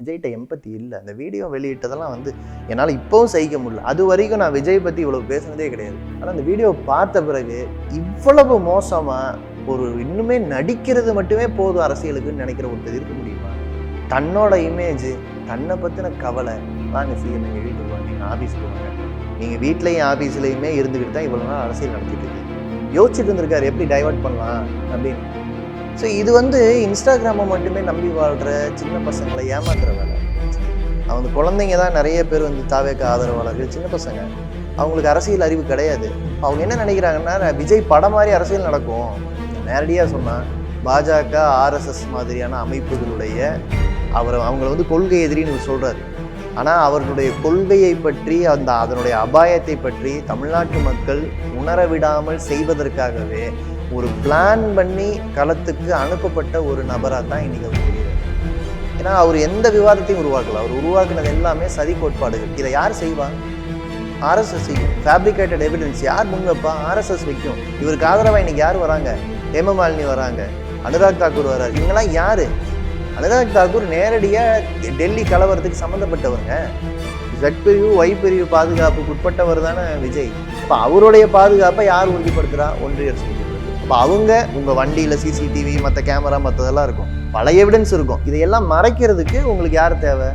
விஜய்கிட்ட எம்பத்தி இல்லை. அந்த வீடியோ வெளியிட்டதெல்லாம் வந்து என்னால் இப்போவும் சகிக்க முடியல. அது வரைக்கும் நான் விஜய் பற்றி இவ்வளோ பேசுனதே கிடையாது. ஆனால் அந்த வீடியோ பார்த்த பிறகு இவ்வளவு மோசமாக ஒரு இன்னுமே நடிக்கிறது மட்டுமே போதும் அரசியலுக்குன்னு நினைக்கிற ஒருத்தர் இருக்க முடியுமா? தன்னோட இமேஜ் தன்னை பற்றின கவலை வாங்க சிஎம் எங்கள் வீட்டுக்கு வாங்க நீங்கள் ஆஃபீஸுக்கு வாங்க. நீங்கள் வீட்லேயும் ஆஃபீஸ்லேயுமே இருந்துக்கிட்டு தான் இவ்வளோ நாள் அரசியல் நடத்திட்டு இருக்கு யோசிச்சுட்டு இருந்திருக்காரு எப்படி டைவர்ட் பண்ணலாம் அப்படின்னு. ஸோ இது வந்து இன்ஸ்டாகிராமை மட்டுமே நம்பி வாழ்கிற சின்ன பசங்களை ஏமாத்துற வேலை. அவங்க குழந்தைங்க தான் நிறைய பேர் வந்து தாவேக்க ஆதரவாளர்கள் சின்ன பசங்க. அவங்களுக்கு அரசியல் அறிவு கிடையாது. அவங்க என்ன நினைக்கிறாங்கன்னா விஜய் படம் மாதிரி அரசியல் நடக்கும். நேரடியாக சொன்னால் பாஜக ஆர்எஸ்எஸ் மாதிரியான அமைப்புகளுடைய அவர் அவங்கள வந்து கொள்கை எதிரின்னு சொல்கிறாரு ஆனால் அவர்களுடைய கொள்கையை பற்றி அந்த அதனுடைய அபாயத்தை பற்றி தமிழ்நாட்டு மக்கள் உணர விடாமல் செய்வதற்காகவே ஒரு பிளான் பண்ணி களத்துக்கு அனுப்பப்பட்ட ஒரு நபராக தான் இன்னைக்கு அவர் தெரியுது ஏன்னா அவர் எந்த விவாதத்தையும் உருவாக்கல. அவர் உருவாக்குனது எல்லாமே சதி கோட்பாடுகள். இதை யார் செய்வா? ஆர்எஸ்எஸ் செய்யும் ஃபேப்ரிகேட்டட் எவிடன்ஸ் யார் முன்வைப்பா ஆர்எஸ்எஸ் வைக்கும். இவருக்கு ஆதரவாக இன்னைக்கு யார் வராங்க? ஹேமமாலினி வராங்க. அனுராக் தாக்கூர் வராரு. இவங்கெல்லாம் யார்? அனுராக் தாக்கூர் நேரடியாக டெல்லி கலவரத்துக்கு சம்மந்தப்பட்டவங்க ஜட் பிரிவு ஒய் பிரிவு பாதுகாப்புக்கு உட்பட்டவர் தானே விஜய். இப்போ அவருடைய பாதுகாப்பை யார் உறுதிப்படுத்துகிறா ஒன்றிய அரசு. அப்போ இப்போ அவங்க உங்கள் வண்டியில் சிசிடிவி மற்ற கேமரா மற்றதெல்லாம் இருக்கும். பல எவிடன்ஸ் இருக்கும். இதையெல்லாம் மறைக்கிறதுக்கு உங்களுக்கு யார் தேவை?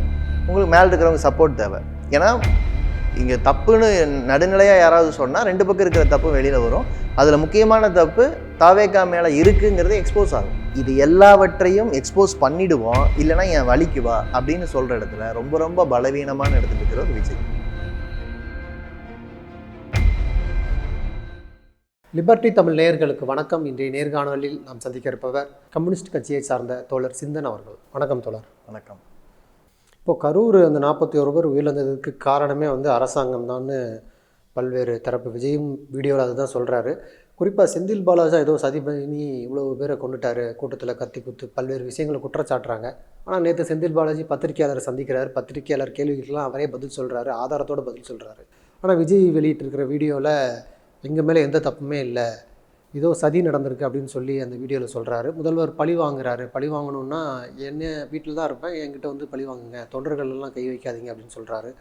உங்களுக்கு மேலே இருக்கிறவங்க சப்போர்ட் தேவை. ஏன்னா இங்கே தப்புன்னு நடுநிலையாக யாராவது சொன்னால் ரெண்டு பக்கம் இருக்கிற தப்பு வெளியில் வரும். அதில் முக்கியமான தப்பு தாவேக்கா மேலே இருக்குங்கிறது எக்ஸ்போஸ் ஆகும். இது எல்லாவற்றையும் எக்ஸ்போஸ் பண்ணிடுவோம். இல்லைன்னா என் வலிக்கு வா அப்படின்னு சொல்கிற இடத்துல ரொம்ப ரொம்ப பலவீனமான இடத்துல இருக்கிறது விஜய் லிபர்டி தமிழ் நேயர்களுக்கு வணக்கம். இன்றைய நேர்காணலில் நாம் சந்திக்க இருப்பவர் கம்யூனிஸ்ட் கட்சியை சார்ந்த தோழர் சிந்தன் அவர்கள். வணக்கம் தோழர். வணக்கம். இப்போ கரூர் அந்த நாற்பத்தி ஒரு பேர் உயிரிழந்ததுக்கு காரணமே வந்து அரசாங்கம் தான்னு பல்வேறு தரப்பு விஜயும் வீடியோவில் அதுதான் சொல்கிறாரு குறிப்பாக செந்தில் பாலாஜா ஏதோ சதி பண்ணி இவ்வளவு பேரை கொண்டுட்டாரு. கூட்டத்தில் கத்தி குத்து பல்வேறு விஷயங்களை குற்றச்சாட்டுறாங்க. ஆனால் நேற்று செந்தில் பாலாஜி பத்திரிகையாளரை சந்திக்கிறார். பத்திரிகையாளர் கேள்விக்கெல்லாம் அவரே பதில் சொல்கிறாரு ஆதாரத்தோட பதில் சொல்கிறாரு ஆனால் விஜய் வெளியிட்டிருக்கிற வீடியோவில் எங்கள் மேலே எந்த தப்புமே இல்லை. ஏதோ சதி நடந்திருக்கு அப்படின்னு சொல்லி அந்த வீடியோவில் சொல்கிறாரு முதல்வர் பழி வாங்குறாரு. பழி வாங்கணுன்னா என்ன வீட்டில் தான் இருப்பேன். என்கிட்ட வந்து பழி வாங்குங்க. தொண்டர்கள் எல்லாம் கை வைக்காதீங்க அப்படின்னு சொல்கிறாரு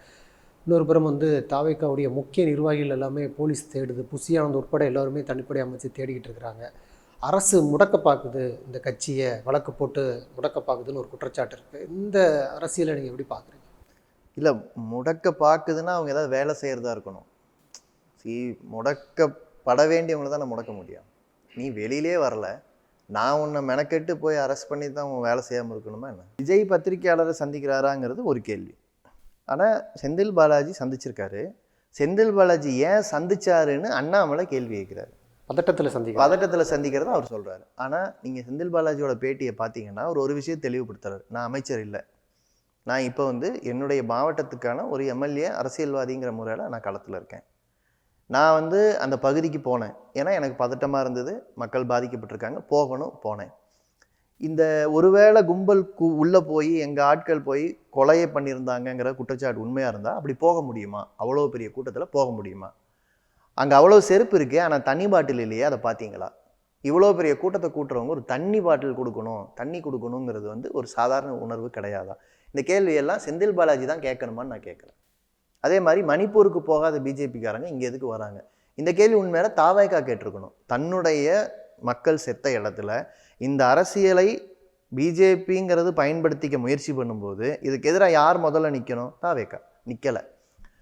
இன்னொரு புறம் வந்து தாவேக்காவுடைய முக்கிய நிர்வாகிகள் எல்லாமே போலீஸ் தேடுது. புசியானது உட்பட எல்லாருமே தனிப்படை அமைச்சு தேடிக்கிட்டு இருக்கிறாங்க. அரசு முடக்க பார்க்குது இந்த கட்சியை வழக்கு போட்டு முடக்க பார்க்குதுன்னு ஒரு குற்றச்சாட்டு இருக்குது இந்த அரசியலை நீங்கள் எப்படி பார்க்குறீங்க இல்லை முடக்க பார்க்குதுன்னா அவங்க ஏதாவது வேலை செய்கிறதா இருக்கணும். சி முடக்கப்பட வேண்டியவங்கள தான் முடக்க முடியும். நீ வெளியிலே வரல. நான் உன்னை மெனக்கெட்டு போய் அரெஸ்ட் பண்ணி தான் உன் வேலை செய்யாமல் இருக்கணுமா என்ன? விஜய் பத்திரிக்கையாளரை சந்திக்கிறாராங்கிறது ஒரு கேள்வி. ஆனால் செந்தில் பாலாஜி சந்திச்சிருக்காரு. செந்தில் பாலாஜி ஏன் சந்திச்சாருன்னு அண்ணாமலை கேள்வி கேட்குறாரு. பதட்டத்தில் சந்திக்க பதட்டத்தில் சந்திக்கிறத அவர் சொல்கிறாரு ஆனால் நீங்கள் செந்தில் பாலாஜியோட பேட்டியை பார்த்தீங்கன்னா அவர் ஒரு விஷயம் தெளிவுபடுத்துறாரு. நான் அமைச்சர் இல்லை. நான் இப்போ வந்து என்னுடைய மாவட்டத்துக்கான ஒரு எம்எல்ஏ அரசியல்வாதிங்கிற முறையில் நான் களத்தில் இருக்கேன். நான் வந்து அந்த பகுதிக்கு போனேன். ஏன்னா எனக்கு பதட்டமாக இருந்தது. மக்கள் பாதிக்கப்பட்டிருக்காங்க. போகணும் போனேன். இந்த ஒருவேளை கும்பல் கு உள்ளே போய் எங்கள் ஆட்கள் போய் கொலையை பண்ணியிருந்தாங்கங்கிற குற்றச்சாட்டு உண்மையாக இருந்தால் அப்படி போக முடியுமா? அவ்வளோ பெரிய கூட்டத்தில் போக முடியுமா? அங்கே அவ்வளோ செருப்பு இருக்கே ஆனால் தண்ணி பாட்டில் இல்லையே அதை பார்த்தீங்களா? இவ்வளோ பெரிய கூட்டத்தை கூட்டுறவங்க ஒரு தண்ணி பாட்டில் கொடுக்கணும் தண்ணி கொடுக்கணுங்கிறது வந்து ஒரு சாதாரண உணர்வு கிடையாதா? இந்த கேள்வியெல்லாம் செந்தில் பாலாஜி தான் கேட்கணுமான்னு நான் கேட்குறேன் அதே மாதிரி மணிப்பூருக்கு போகாத பிஜேபிக்காரங்க இங்கே எதுக்கு வராங்க? இந்த கேள்வி உண்மையில தாவாய்க்கா கேட்டிருக்கணும். தன்னுடைய மக்கள் செத்த இடத்துல இந்த அரசியலை பிஜேபிங்கிறது பயன்படுத்திக்க முயற்சி பண்ணும்போது இதுக்கு எதிராக யார் முதல்ல நிற்கணும் தாவேக்கா. நிற்கலை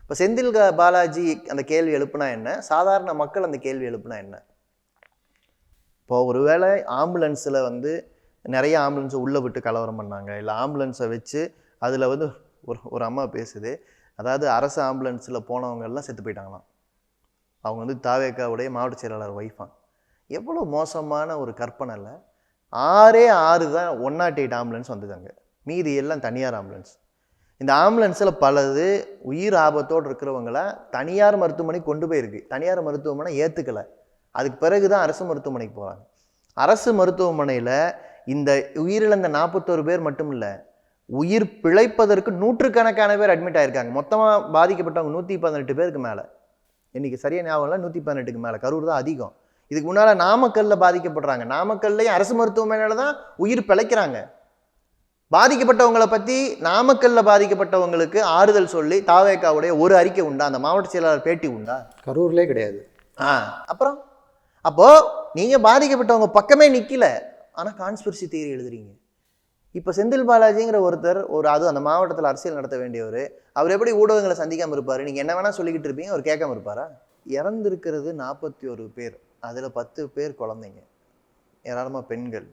இப்போ செந்தில் பாலாஜி அந்த கேள்வி எழுப்புனா என்ன? சாதாரண மக்கள் அந்த கேள்வி எழுப்புனா என்ன? இப்போ ஒருவேளை ஆம்புலன்ஸில் வந்து நிறைய ஆம்புலன்ஸை உள்ளே விட்டு கலவரம் பண்ணாங்க. இல்லை ஆம்புலன்ஸை வச்சு அதில் வந்து ஒரு ஒரு அம்மா பேசுது. அதாவது அரசு ஆம்புலன்ஸில் போனவங்கெல்லாம் செத்து போயிட்டாங்களாம். அவங்க வந்து தாவேக்காவுடைய மாவட்ட செயலாளர் ஒய்ஃபா எவ்வளோ மோசமான ஒரு கற்பனை இல்லை ஆறே ஆறு தான் ஒன் நாட் எயிட் ஆம்புலன்ஸ் வந்ததாங்க மீதி எல்லாம் தனியார் ஆம்புலன்ஸ் இந்த ஆம்புலன்ஸில் பலது உயிர் ஆபத்தோடு இருக்கிறவங்கள தனியார் மருத்துவமனைக்கு கொண்டு போயிருக்கு. தனியார் மருத்துவமனை ஏற்றுக்கலை அதுக்கு பிறகு தான் அரசு மருத்துவமனைக்கு போகிறாங்க அரசு மருத்துவமனையில் இந்த உயிரிழந்த நாற்பத்தோரு பேர் மட்டும் இல்லை உயிர் பிழைப்பதற்கு நூற்றுக்கணக்கான பேர் அட்மிட் ஆயிருக்காங்க. மொத்தமாக பாதிக்கப்பட்டவங்க நூற்றி பதினெட்டு பேருக்கு மேலே. இன்னைக்கு சரியா ஞாபகம் இல்லை? நூற்றி பதினெட்டுக்கு மேலே. கரூர் தான் அதிகம். இதுக்கு முன்னால் நாமக்கல்ல பாதிக்கப்படுறாங்க. நாமக்கல்லையும் அரசு மருத்துவமனையில் தான் உயிர் பிழைக்கிறாங்க. பாதிக்கப்பட்டவங்களை பற்றி நாமக்கல்ல பாதிக்கப்பட்டவங்களுக்கு ஆறுதல் சொல்லி தாவேக்காவுடைய ஒரு அறிக்கை உண்டா? அந்த மாவட்ட செயலாளர் பேட்டி உண்டா? கரூர்லேயே கிடையாது. ஆ அப்புறம்? அப்போ நீங்க பாதிக்கப்பட்டவங்க பக்கமே நிக்கல. ஆனா கான்ஸ்பிரசி தியரி எழுதுறீங்க. இப்போ செந்தில் பாலாஜிங்கிற ஒருத்தர் ஒரு அது அந்த மாவட்டத்தில் அரசியல் நடத்த வேண்டியவர் அவர் எப்படி ஊடகங்களை சந்திக்காமல் இருப்பார்? நீங்கள் என்ன வேணால் சொல்லிக்கிட்டு இருப்பீங்க அவர் கேட்காம இருப்பாரா? இறந்துருக்கிறது நாற்பத்தி ஒரு பேர். அதில் பத்து பேர் குழந்தைங்க. ஏராளமாக பெண்கள்.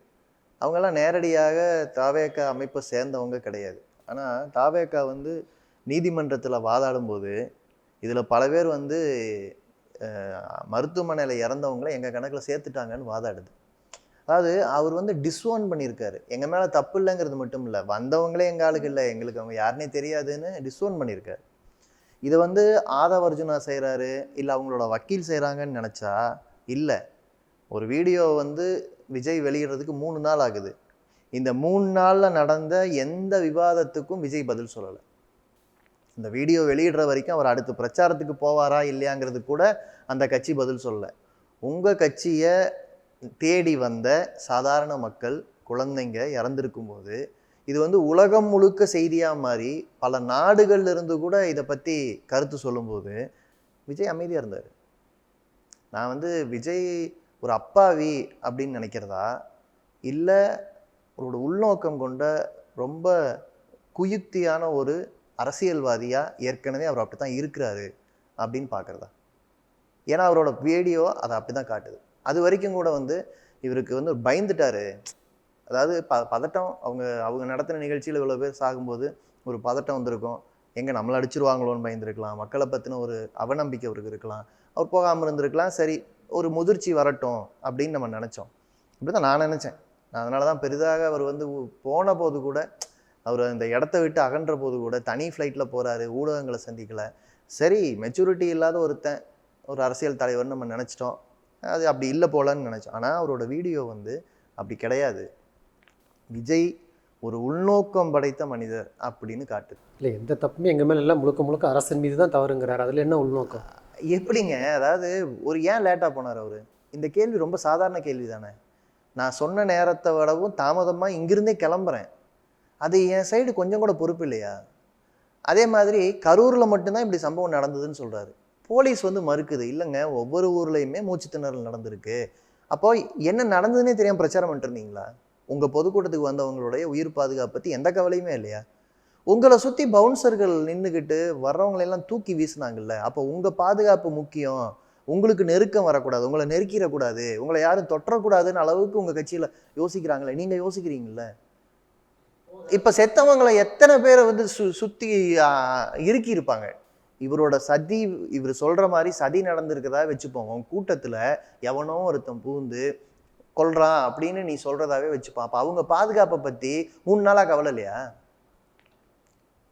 அவங்கெல்லாம் நேரடியாக தாவேக்கா அமைப்பை சேர்ந்தவங்க கிடையாது. ஆனால் தாவேக்கா வந்து நீதிமன்றத்தில் வாதாடும்போது இதில் பல பேர் வந்து மருத்துவமனையில் இறந்தவங்கள எங்கள் கணக்கில் சேர்த்துட்டாங்கன்னு வாதாடுது. அதாவது அவர் வந்து டிஸ்ஓன் பண்ணியிருக்காரு. எங்கள் மேலே தப்பு இல்லைங்கிறது மட்டும் இல்லை வந்தவங்களே எங்கள் ஆளுக்கு இல்லை எங்களுக்கு அவங்க யாருனே தெரியாதுன்னு டிஸ்ஓன் பண்ணியிருக்காரு. இதை வந்து ஆதவ அர்ஜுனா செய்கிறாரு இல்லை அவங்களோட வக்கீல் செய்கிறாங்கன்னு நினச்சா? இல்லை. ஒரு வீடியோ வந்து விஜய் வெளியிடுறதுக்கு மூணு நாள் ஆகுது. இந்த மூணு நாளில் நடந்த எந்த விவாதத்துக்கும் விஜய் பதில் சொல்லலை. இந்த வீடியோ வெளியிடுற வரைக்கும் அவர் அடுத்து பிரச்சாரத்துக்கு போவாரா இல்லையாங்கிறது கூட அந்த கட்சி பதில் சொல்லலை. உங்கள் கட்சியை தேடி வந்த சாதாரண மக்கள் குழந்தைங்க இறந்திருக்கும் போது இது வந்து உலகம் முழுக்க செய்தியாக மாறி பல நாடுகள்ல இருந்து கூட இதை பற்றி கருத்து சொல்லும்போது விஜய் அமைதியாக இருந்தார். நான் வந்து விஜய் ஒரு அப்பாவி அப்படின்னு நினைக்கிறதா? இல்லை அவரோட உள்நோக்கம் கொண்ட ரொம்ப குயுக்தியான ஒரு அரசியல்வாதியாக ஏற்கனவே அவர் அப்படி தான் இருக்கிறாரு அப்படின்னு பார்க்குறதா? ஏன்னா அவரோட வீடியோ அதை அப்படி தான் காட்டுது. அது வரைக்கும் கூட வந்து இவருக்கு வந்து பயந்துட்டாரு. அதாவது ப பதட்டம் அவங்க அவங்க நடத்தின நிகழ்ச்சியில் இவ்வளோ பேர் சாகும்போது ஒரு பதட்டம் வந்திருக்கும். எங்கே நம்மளை அடிச்சிருவாங்களோன்னு பயந்துருக்கலாம். மக்களை பற்றின ஒரு அவநம்பிக்கை அவருக்கு இருக்கலாம். அவர் போகாமல் இருந்திருக்கலாம். சரி ஒரு முதிர்ச்சி வரட்டும் அப்படின்னு நம்ம நினச்சோம். இப்படி தான் நான் நினச்சேன். நான் அதனால தான் பெரிதாக அவர் வந்து போன போது கூட அவர் அந்த இடத்த விட்டு அகன்ற போது கூட தனி ஃப்ளைட்டில் போகிறாரு ஊடகங்களை சந்திக்கலை. சரி மெச்சூரிட்டி இல்லாத ஒருத்தன் ஒரு அரசியல் தலைவர்னு நம்ம நினச்சிட்டோம். அது அப்படி இல்லை போலன்னு நினச்சோம் ஆனால் அவரோட வீடியோ வந்து அப்படி கிடையாது. விஜய் ஒரு உள்நோக்கம் படைத்த மனிதர் அப்படின்னு காட்டுது இல்லை எந்த தப்புமே எங்கள் மேலே இல்லை. முழுக்க முழுக்க அரசன் மீது தான் தவறுங்கிறார். அதில் என்ன உள்நோக்கம்? எப்படிங்க? அதாவது ஒரு ஏன் லேட்டாக போனார் அவர்? இந்த கேள்வி ரொம்ப சாதாரண கேள்வி தானே. நான் சொன்ன நேரத்தை விடவும் தாமதமாக இங்கிருந்தே கிளம்புறேன். அது என் சைடு கொஞ்சம் கூட பொறுப்பு இல்லையா? அதே மாதிரி கரூரில் மட்டும்தான் இப்படி சம்பவம் நடந்ததுன்னு சொல்கிறாரு போலீஸ் வந்து மறுக்குது. இல்லைங்க ஒவ்வொரு ஊர்லேயுமே மூச்சு திணறல் நடந்திருக்கு. அப்போ என்ன நடந்ததுன்னே தெரியாமல் பிரச்சாரம் பண்ணிட்டுருந்தீங்களா? உங்கள் பொதுக்கூட்டத்துக்கு வந்தவங்களுடைய உயிர் பாதுகாப்பு பற்றி எந்த கவலையுமே இல்லையா? உங்களை சுற்றி பவுன்சர்கள் நின்றுக்கிட்டு வர்றவங்களெல்லாம் தூக்கி வீசுனாங்கல்ல. அப்போ உங்கள் பாதுகாப்பு முக்கியம். உங்களுக்கு நெருக்கம் வரக்கூடாது. உங்களை நெருக்கிடக்கூடாது. உங்களை யாரும் தொற்றக்கூடாதுன்னு அளவுக்கு உங்கள் கட்சியில் யோசிக்கிறாங்களே. நீங்கள் யோசிக்கிறீங்கல்ல? இப்போ செத்தவங்களை எத்தனை பேரை வந்து சு சுற்றி இறுக்கி இருப்பாங்க இவரோட சதி இவர் சொல்கிற மாதிரி சதி நடந்திருக்கதா வச்சுப்போம் உன் கூட்டத்தில் எவனோ ஒருத்தன் பூந்து கொள்றான் அப்படின்னு நீ சொல்கிறதாவே வச்சுப்பான் அப்போ அவங்க பாதுகாப்பை பற்றி மூணு நாளாக கவலை இல்லையா?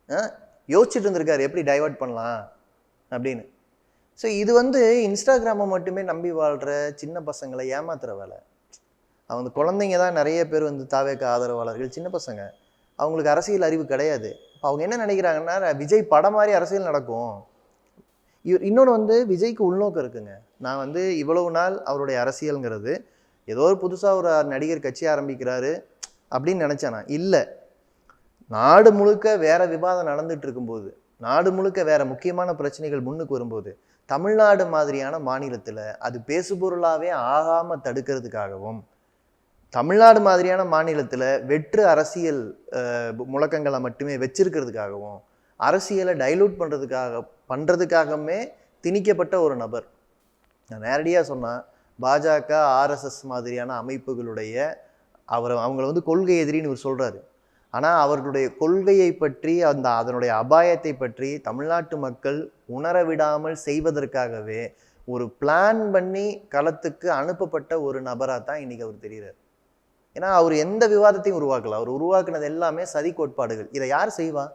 ஆ? யோசிச்சுட்டு இருந்திருக்காரு. எப்படி டைவர்ட் பண்ணலாம் அப்படின்னு. ஸோ இது வந்து இன்ஸ்டாகிராமை மட்டுமே நம்பி வாழ்கிற சின்ன பசங்களை ஏமாத்துற வேலை. அவங்க குழந்தைங்க தான் நிறைய பேர் வந்து தாவேக்க ஆதரவாளர்கள் சின்ன பசங்க. அவங்களுக்கு அரசியல் அறிவு கிடையாது. இப்போ அவங்க என்ன நினைக்கிறாங்கன்னா விஜய் படம் மாதிரி அரசியல் நடக்கும். இவர் இன்னொன்று வந்து விஜய்க்கு உள்நோக்கம் இருக்குங்க. நான் வந்து இவ்வளவு நாள் அவருடைய அரசியல்ங்கிறது ஏதோ ஒரு புதுசாக ஒரு நடிகர் கட்சி ஆரம்பிக்கிறாரு அப்படின்னு நினச்சேன் நான். இல்லை. நாடு முழுக்க வேறு விவாதம் நடந்துட்டு இருக்கும்போது நாடு முழுக்க வேறு முக்கியமான பிரச்சனைகள் முன்னுக்கு வரும்போது தமிழ்நாடு மாதிரியான மாநிலத்தில் அது பேசுபொருளாகவே ஆகாமல் தடுக்கிறதுக்காகவும் தமிழ்நாடு மாதிரியான மாநிலத்தில் வெற்று அரசியல் முழக்கங்களை மட்டுமே வச்சிருக்கிறதுக்காகவும் அரசியலை டைலூட் பண்ணுறதுக்காக பண்ணுறதுக்காகவுமே திணிக்கப்பட்ட ஒரு நபர். நான் நேரடியாக சொன்னால் பாஜக ஆர்எஸ்எஸ் மாதிரியான அமைப்புகளுடைய அவர் அவங்கள வந்து கொள்கை எதிரின்னு இவர் சொல்கிறாரு ஆனால் அவர்களுடைய கொள்கையை பற்றி அந்த அதனுடைய அபாயத்தை பற்றி தமிழ்நாட்டு மக்கள் உணர விடாமல் செய்வதற்காகவே ஒரு பிளான் பண்ணி களத்துக்கு அனுப்பப்பட்ட ஒரு நபராக தான் இன்றைக்கி அவர் தெரிகிறார் ஏன்னா அவர் எந்த விவாதத்தையும் உருவாக்கல. அவர் உருவாக்குனது எல்லாமே சதி கோட்பாடுகள். இதை யார் செய்வா?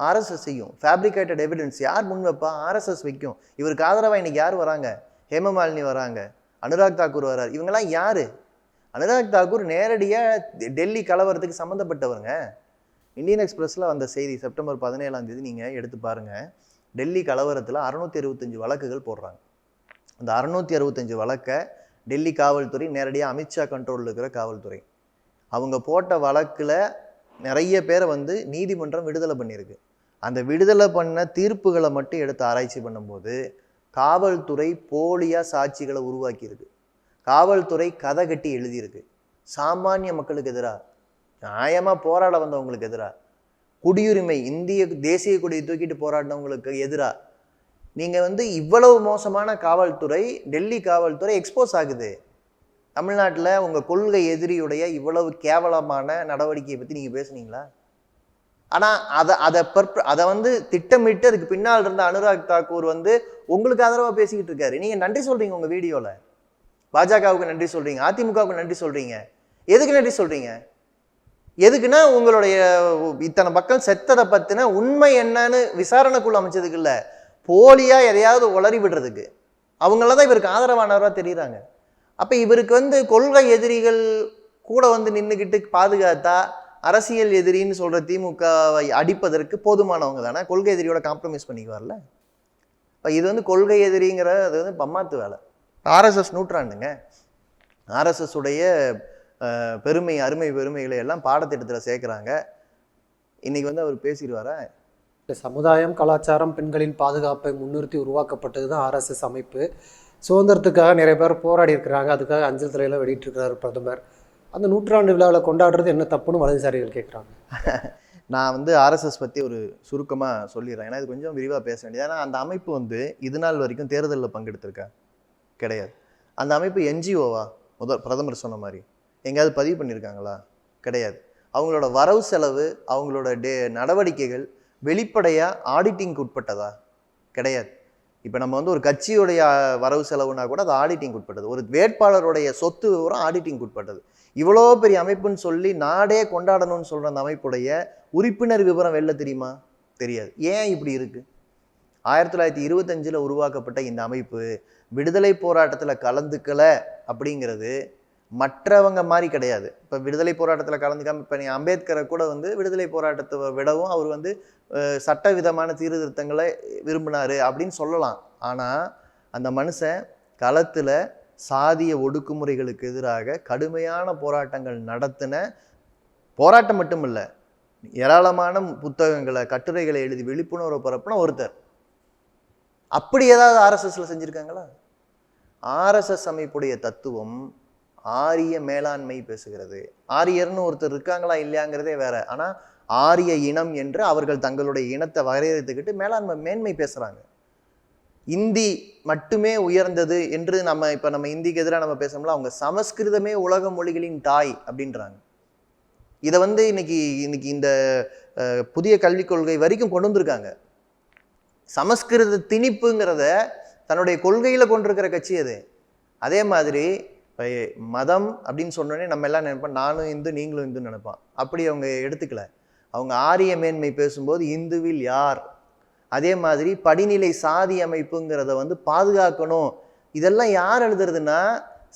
ஆர்எஸ்எஸ் செய்யும். ஃபேப்ரிகேட்டட் எவிடன்ஸ் யார் முன் வைப்பா? ஆர்எஸ்எஸ் வைக்கும். இவருக்கு ஆதரவாக இன்னைக்கு யார் வராங்க? ஹேமமாலினி வராங்க. அனுராக் தாக்கூர் வரார். இவங்கெல்லாம் யார்? அனுராக் தாக்கூர் நேரடியாக டெல்லி கலவரத்துக்கு சம்மந்தப்பட்டவருங்க இந்தியன் எக்ஸ்பிரஸில் வந்த செய்தி செப்டம்பர் பதினேழாம் தேதி நீங்கள் எடுத்து பாருங்கள் டெல்லி கலவரத்தில் அறுநூத்தி அறுபத்தஞ்சு வழக்குகள் போடுறாங்க. அந்த அறுநூத்தி அறுபத்தஞ்சு வழக்கை டெல்லி காவல்துறை நேரடியாக அமித்ஷா கண்ட்ரோலில் இருக்கிற காவல்துறை. அவங்க போட்ட வழக்கில் நிறைய பேரை வந்து நீதிமன்றம் விடுதலை பண்ணியிருக்கு. அந்த விடுதலை பண்ண தீர்ப்புகளை மட்டும் எடுத்து ஆராய்ச்சி பண்ணும்போது காவல்துறை போலியாக சாட்சிகளை உருவாக்கியிருக்கு. காவல்துறை கதை கட்டி எழுதியிருக்கு. சாமானிய மக்களுக்கு எதிராக நியாயமாக போராட வந்தவங்களுக்கு எதிராக குடியுரிமை இந்திய தேசிய கொடியை தூக்கிட்டு போராடினவங்களுக்கு எதிராக நீங்கள் வந்து இவ்வளவு மோசமான காவல்துறை டெல்லி காவல்துறை எக்ஸ்போஸ் ஆகுது. தமிழ்நாட்டில் உங்கள் கொள்கை எதிரியுடைய இவ்வளவு கேவலமான நடவடிக்கையை பற்றி நீங்கள் பேசுனீங்களா? ஆனால் அதை அதை பர்ப அதை வந்து திட்டமிட்டு அதுக்கு பின்னால் இருந்த அனுராக் தாக்கூர் வந்து உங்களுக்கு ஆதரவாக பேசிக்கிட்டு இருக்காரு. நீங்கள் நன்றி சொல்கிறீங்க உங்கள் வீடியோவில் பாஜகவுக்கு நன்றி சொல்கிறீங்க அதிமுகவுக்கு நன்றி சொல்கிறீங்க எதுக்கு நன்றி சொல்கிறீங்க எதுக்குன்னா உங்களுடைய இத்தனை மக்கள் செத்ததை பற்றின உண்மை என்னன்னு விசாரணைக்குள்ள அமைச்சதுக்கு இல்லை. போலியாக எதையாவது உளறி விடுறதுக்கு. அவங்கள தான் இவருக்கு ஆதரவானவராக தெரியுறாங்க. அப்போ இவருக்கு வந்து கொள்கை எதிரிகள் கூட வந்து நின்றுக்கிட்டு பாதுகாத்தா அரசியல் எதிரின்னு சொல்கிற திமுகவை அடிப்பதற்கு போதுமானவங்க தானே? கொள்கை எதிரியோட காம்ப்ரமைஸ் பண்ணிக்குவார்ல? இப்போ இது வந்து கொள்கை எதிரிங்கிற அது வந்து பம்மாத்து வேலை. ஆர்எஸ்எஸ் நூற்றாண்டுங்க. ஆர்எஸ்எஸ் உடைய பெருமை அருமை பெருமைகளை எல்லாம் பாடத்திட்டத்தில் சேர்க்குறாங்க. இன்றைக்கி வந்து அவர் பேசிடுவாரா? இந்த சமுதாயம் கலாச்சாரம் பெண்களின் பாதுகாப்பை முன்னிறுத்தி உருவாக்கப்பட்டது தான் ஆர்எஸ்எஸ் அமைப்பு. சுதந்திரத்துக்காக நிறைய பேர் போராடி இருக்கிறாங்க. அதுக்காக அஞ்சல் தலையில் வெளியிட்டிருக்கிறார் பிரதமர். அந்த நூற்றாண்டு விழாவில் கொண்டாடுறது என்ன தப்புன்னு வலதுசாரிகள் கேட்குறாங்க நான் வந்து ஆர்எஸ்எஸ் பற்றி ஒரு சுருக்கமாக சொல்லிடுறேன். ஏன்னா இது கொஞ்சம் விரிவாக பேச வேண்டியது. ஏன்னா அந்த அமைப்பு வந்து இது நாள் வரைக்கும் தேர்தலில் பங்கெடுத்திருக்கா கிடையாது. அந்த அமைப்பு என்ஜிஓவா? முதல் பிரதமர் சொன்ன மாதிரி. எங்கேயாவது பதிவு பண்ணியிருக்காங்களா கிடையாது. அவங்களோட வரவு செலவு அவங்களோட டே நடவடிக்கைகள் வெளிப்படையாக ஆடிட்டிங்க்கு உட்பட்டதா? கிடையாது. இப்போ நம்ம வந்து ஒரு கட்சியுடைய வரவு செலவுனா கூட அது ஆடிட்டிங் உட்பட்டது. ஒரு வேட்பாளருடைய சொத்து விவரம் ஆடிட்டிங் உட்பட்டது. இவ்வளோ பெரிய அமைப்புன்னு சொல்லி நாடே கொண்டாடணும்னு சொல்கிற அந்த அமைப்புடைய உறுப்பினர் விவரம் வெளில தெரியுமா? தெரியாது. ஏன் இப்படி இருக்குது ஆயிரத்தி தொள்ளாயிரத்தி இருபத்தஞ்சில் உருவாக்கப்பட்ட இந்த அமைப்பு விடுதலை போராட்டத்தில் கலந்துக்கல அப்படிங்கிறது மற்றவங்க மாதிரி கிடையாது. இப்போ விடுதலை போராட்டத்தில் கலந்துக்காம இப்போ நீ அம்பேத்கரை கூட வந்து விடுதலை போராட்டத்தை விடவும் அவர் வந்து சட்டவிதமான சட்ட விதமான சீர்திருத்தங்களை விரும்பினாரு அப்படின்னு சொல்லலாம். ஆனால் அந்த மனுஷன் களத்தில் சாதிய ஒடுக்குமுறைகளுக்கு எதிராக கடுமையான போராட்டங்கள் நடத்தின போராட்டம் மட்டும் இல்லை ஏராளமான புத்தகங்களை கட்டுரைகளை எழுதி விழிப்புணர்வு பரப்புன ஒருத்தர். அப்படி ஏதாவது ஆர்எஸ்எஸ்ல செஞ்சுருக்காங்களா? ஆர்எஸ்எஸ் அமைப்புடைய தத்துவம் ஆரிய மேலாண்மை பேசுகிறது. ஆரியர்னு ஒருத்தர் இருக்காங்களா இல்லையாங்கிறதே வேற. ஆனால் ஆரிய இனம் என்று அவர்கள் தங்களுடைய இனத்தை வரையறுத்துக்கிட்டு மேலாண்மை மேன்மை பேசுகிறாங்க இந்தி மட்டுமே உயர்ந்தது என்று நம்ம இப்போ நம்ம இந்திக்கு எதிராக நம்ம பேசணும்ல அவங்க சமஸ்கிருதமே உலக மொழிகளின் தாய் அப்படின்றாங்க. இதை வந்து இன்னைக்கு இன்னைக்கு இந்த புதிய கல்விக் கொள்கை வரைக்கும் கொண்டு வந்திருக்காங்க. சமஸ்கிருத திணிப்புங்கிறத தன்னுடைய கொள்கையில் கொண்டிருக்கிற கட்சி அது. அதே மாதிரி இப்போ மதம் அப்படின்னு சொன்னோடனே நம்ம எல்லாம் நினைப்போம் நானும் இந்து நீங்களும் இந்துன்னு நினைப்போம். அப்படி அவங்க எடுத்துக்கல. அவங்க ஆரிய மேன்மை பேசும்போது இந்துவில் யார்? அதே மாதிரி படிநிலை சாதி அமைப்புங்கிறத வந்து பாதுகாக்கணும். இதெல்லாம் யார் எழுதுறதுன்னா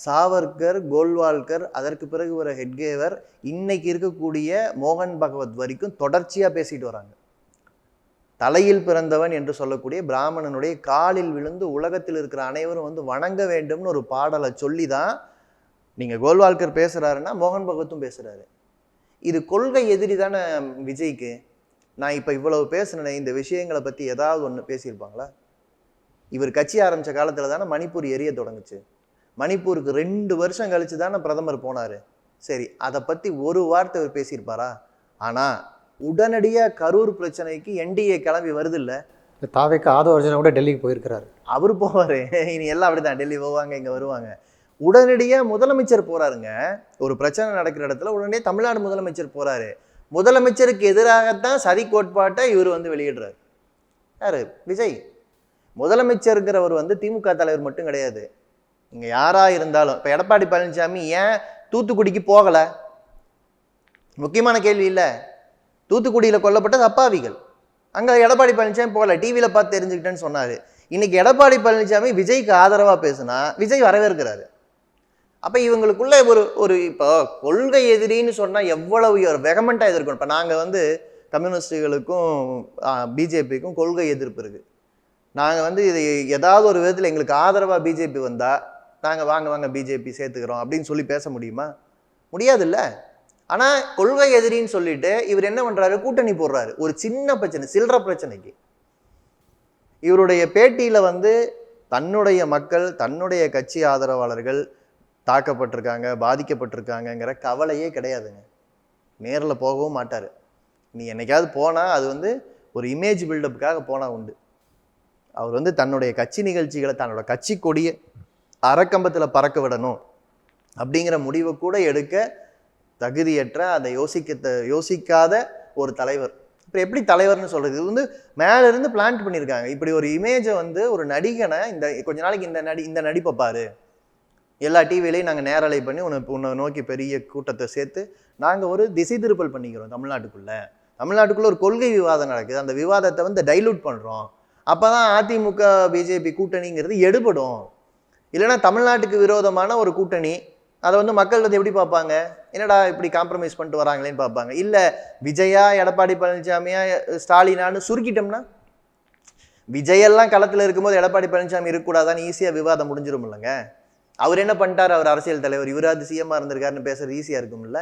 சாவர்கர் கோல்வால்கர் அதற்கு பிறகு வர ஹெட்கேவர் இன்னைக்கு இருக்கக்கூடிய மோகன் பகவத் வரைக்கும் தொடர்ச்சியாக பேசிட்டு வராங்க. தலையில் பிறந்தவன் என்று சொல்லக்கூடிய பிராமணனுடைய காலில் விழுந்து உலகத்தில் இருக்கிற அனைவரும் வந்து வணங்க வேண்டும்னு ஒரு பாடலை சொல்லி தான் நீங்கள் கோல்வால்கர் பேசுகிறாருன்னா மோகன் பகவத்தும் பேசுகிறாரு இது கொள்கை எதிரி தானே விஜய்க்கு? நான் இப்போ இவ்வளவு பேசுனேனே இந்த விஷயங்களை பற்றி ஏதாவது ஒன்று பேசியிருப்பாங்களா? இவர் கட்சி ஆரம்பித்த காலத்தில் தானே மணிப்பூர் எரிய தொடங்குச்சு. மணிப்பூருக்கு ரெண்டு வருஷம் கழிச்சு தானே பிரதமர் போனார். சரி அதை பற்றி ஒரு வார்த்தை அவர் பேசியிருப்பாரா? ஆனால் உடனடியாக கரூர் பிரச்சனைக்கு என்டிஏ கிளம்பி வருது இல்லை தாவேக்கு ஆதவ அர்ஜுனா கூட டெல்லிக்கு போயிருக்கிறாரு. அவர் போவார். இனி எல்லாம் அப்படிதான் டெல்லி போவாங்க இங்கே வருவாங்க. உடனடியாக முதலமைச்சர் போகிறாருங்க ஒரு பிரச்சனை நடக்கிற இடத்துல உடனே தமிழ்நாடு முதலமைச்சர் போகிறாரு முதலமைச்சருக்கு எதிராகத்தான் சதி கோட்பாட்டை இவர் வந்து வெளியிடுறாரு. யார்? விஜய். முதலமைச்சருங்கிறவர் வந்து திமுக தலைவர் மட்டும் கிடையாது. இங்கே யாராக இருந்தாலும் இப்போ எடப்பாடி பழனிசாமி ஏன் தூத்துக்குடிக்கு போகலை? முக்கியமான கேள்வி இல்லை. தூத்துக்குடியில் கொல்லப்பட்டது அப்பாவிகள் அங்கே எடப்பாடி பழனிசாமி போகல. டிவியில் பார்த்து தெரிஞ்சுக்கிட்டேன்னு சொன்னார். இன்றைக்கி எடப்பாடி பழனிசாமி விஜய்க்கு ஆதரவாக பேசுனா விஜய் வரவேற்கிறாரு. அப்போ இவங்களுக்குள்ள ஒரு ஒரு இப்போ கொள்கை எதிரின்னு சொன்னால் எவ்வளவு ஒரு வெகமெண்ட்டாக எதிர்க்கணும். இப்போ நாங்கள் வந்து கம்யூனிஸ்டுகளுக்கும் பிஜேபிக்கும் கொள்கை எதிர்ப்பு இருக்குது நாங்கள் வந்து இது ஏதாவது ஒரு விதத்தில் எங்களுக்கு ஆதரவாக பிஜேபி வந்தால் நாங்கள் வாங்க வாங்க பிஜேபி சேர்த்துக்கிறோம் அப்படின்னு சொல்லி பேச முடியுமா? முடியாதுல்ல. ஆனால் கொள்கை எதிரின்னு சொல்லிட்டு இவர் என்ன பண்ணுறாரு கூட்டணி போடுறாரு. ஒரு சின்ன பிரச்சனை சில்லற பிரச்சனைக்கு. இவருடைய பேட்டியில் வந்து தன்னுடைய மக்கள் தன்னுடைய கட்சி ஆதரவாளர்கள் தாக்கப்பட்டிருக்காங்க பாதிக்கப்பட்டிருக்காங்கங்கிற கவலையே கிடையாதுங்க. நேரில் போகவும் மாட்டார். நீ என்னைக்காவது போனால் அது வந்து ஒரு இமேஜ் பில்டப்புக்காக போனால் உண்டு. அவர் வந்து தன்னுடைய கட்சி நிகழ்ச்சிகளை தன்னோட கட்சி கொடியை அறக்கம்பத்தில் பறக்க விடணும் அப்படிங்கிற முடிவை கூட எடுக்க தகுதியற்ற அதை யோசிக்க யோசிக்காத ஒரு தலைவர். இப்போ எப்படி தலைவர்னு சொல்கிறது இது வந்து மேலேருந்து பிளான்ட் பண்ணியிருக்காங்க இப்படி ஒரு இமேஜை வந்து ஒரு நடிகனை இந்த கொஞ்ச நாளைக்கு இந்த நடி இந்த நடிப்பை பாரு. எல்லா டிவிலையும் நாங்கள் நேரலை பண்ணி உன்னை உன்னை நோக்கி பெரிய கூட்டத்தை சேர்த்து நாங்கள் ஒரு திசை திருப்பல் பண்ணிக்கிறோம் தமிழ்நாட்டுக்குள்ளே. தமிழ்நாட்டுக்குள்ளே ஒரு கொள்கை விவாதம் நடக்குது. அந்த விவாதத்தை வந்து டைலூட் பண்ணுறோம் அப்போ தான் அதிமுக பிஜேபி கூட்டணிங்கிறது எடுபடும். இல்லைன்னா தமிழ்நாட்டுக்கு விரோதமான ஒரு கூட்டணி அதை வந்து மக்கள் வந்து எப்படி பார்ப்பாங்க? என்னடா இப்படி காம்ப்ரமைஸ் பண்ணிட்டு வராங்களேன்னு பார்ப்பாங்க. இல்லை விஜயா எடப்பாடி பழனிசாமியா ஸ்டாலினான்னு சுருக்கிட்டோம்னா விஜயெல்லாம் களத்தில் இருக்கும்போது எடப்பாடி பழனிசாமி இருக்கக்கூடாதான்னு ஈஸியாக விவாதம் முடிஞ்சிடும் இல்லைங்க அவர் என்ன பண்ணிட்டார்? அவர் அரசியல் தலைவர். இவராது சிஎம்மாக இருந்திருக்காருன்னு பேசுறது ஈஸியாக இருக்கும்ல.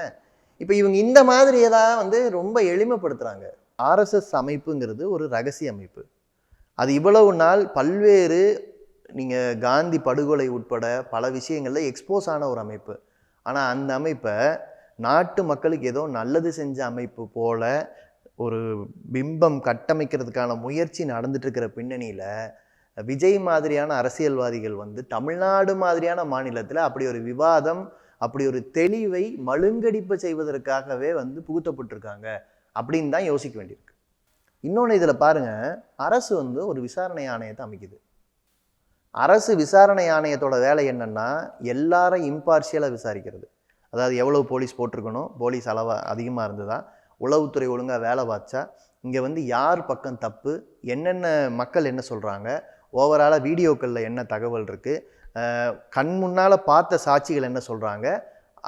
இப்போ இவங்க இந்த மாதிரி ஏதாவது வந்து ரொம்ப எளிமைப்படுத்துகிறாங்க ஆர்எஸ்எஸ் அமைப்புங்கிறது ஒரு ரகசிய அமைப்பு. அது இவ்வளவு நாள் பல்வேறு நீங்கள் காந்தி படுகொலை உட்பட பல விஷயங்களில் எக்ஸ்போஸ் ஆன ஒரு அமைப்பு. ஆனால் அந்த அமைப்பை நாட்டு மக்களுக்கு ஏதோ நல்லது செஞ்ச அமைப்பு போல ஒரு பிம்பம் கட்டமைக்கிறதுக்கான முயற்சி நடந்துட்டு இருக்கிற பின்னணியில் விஜய் மாதிரியான அரசியல்வாதிகள் வந்து தமிழ்நாடு மாதிரியான மாநிலத்தில் அப்படி ஒரு விவாதம் அப்படி ஒரு தெளிவை மழுங்கடிப்பு செய்வதற்காகவே வந்து புகுத்தப்பட்டிருக்காங்க அப்படின்னு தான் யோசிக்க வேண்டியிருக்கு. இன்னொன்று இதில் பாருங்க அரசு வந்து ஒரு விசாரணை ஆணையத்தை அமைக்குது. அரசு விசாரணை ஆணையத்தோட வேலை என்னன்னா எல்லாரும் இம்பார்ஷியலாக விசாரிக்கிறது. அதாவது எவ்வளோ போலீஸ் போட்டிருக்கணும் போலீஸ் அளவாக அதிகமாக இருந்ததா உளவுத்துறை ஒழுங்காக வேலை பார்த்தா இங்கே வந்து யார் பக்கம் தப்பு என்னென்ன மக்கள் என்ன சொல்கிறாங்க ஓவராலாக வீடியோக்களில் என்ன தகவல் இருக்குது கண் முன்னால் பார்த்த சாட்சிகள் என்ன சொல்கிறாங்க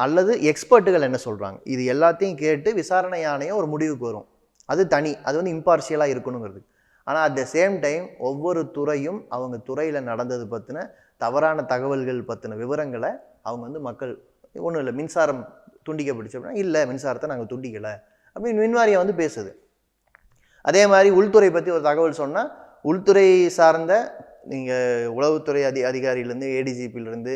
அல்லது எக்ஸ்பர்ட்டுகள் என்ன சொல்கிறாங்க இது எல்லாத்தையும் கேட்டு விசாரணை ஆணையம் ஒரு முடிவுக்கு வரும். அது தனி அது வந்து இம்பார்ஷியலாக இருக்கணுங்கிறது. ஆனால் அட் த சேம் டைம் ஒவ்வொரு துறையும் அவங்க துறையில் நடந்தது பற்றின தவறான தகவல்கள் பற்றின விவரங்களை அவங்க வந்து மக்கள் ஒன்றும் இல்லை மின்சாரம் துண்டிக்கப்பட்டுச்சு அப்படின்னா இல்லை மின்சாரத்தை நாங்கள் துண்டிக்கலை அப்படின்னு மின்வாரியம் வந்து பேசுது. அதே மாதிரி உள்துறை பற்றி ஒரு தகவல் சொன்னால் உள்துறை சார்ந்த நீங்கள் உளவுத்துறை அதி அதிகாரியிலேருந்து ஏடிஜிபியிலேருந்து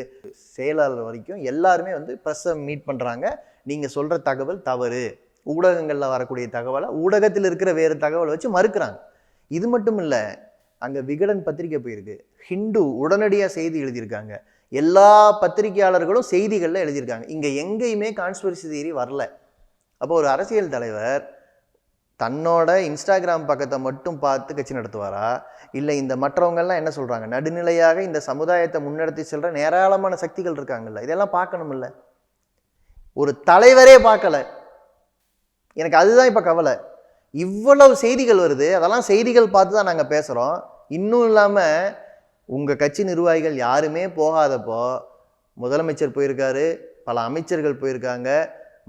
செயலாளர் வரைக்கும் எல்லாருமே வந்து ப்ரெஸ்ஸை மீட் பண்ணுறாங்க நீங்கள் சொல்கிற தகவல் தவறு. ஊடகங்களில் வரக்கூடிய தகவலை ஊடகத்தில் இருக்கிற வேறு தகவலை வச்சு மறுக்கிறாங்க. இது மட்டும் இல்லை அங்கே விகடன் பத்திரிக்கை போயிருக்கு. ஹிந்து உடனடியாக செய்தி எழுதியிருக்காங்க. எல்லா பத்திரிகையாளர்களும் செய்திகளில் எழுதியிருக்காங்க. இங்கே எங்கேயுமே கான்ஸ்பிரசி தியரி வரல. அப்போ ஒரு அரசியல் தலைவர் தன்னோட இன்ஸ்டாகிராம் பக்கத்தை மட்டும் பார்த்து கட்சி நடத்துவாரா? இல்லை இந்த மற்றவங்கள்லாம் என்ன சொல்கிறாங்க நடுநிலையாக இந்த சமுதாயத்தை முன்னெடுத்து செல்கிற ஏராளமான சக்திகள் இருக்காங்கல்ல. இதெல்லாம் பார்க்கணும்ல. ஒரு தலைவரே பார்க்கல. எனக்கு அதுதான் இப்போ கவலை. இவ்வளவு செய்திகள் வருது. அதெல்லாம் செய்திகள் பார்த்து தான் நாங்கள் பேசுகிறோம் இன்னும் இல்லாமல் உங்கள் கட்சி நிர்வாகிகள் யாருமே போகாதப்போ முதலமைச்சர் போயிருக்காரு பல அமைச்சர்கள் போயிருக்காங்க.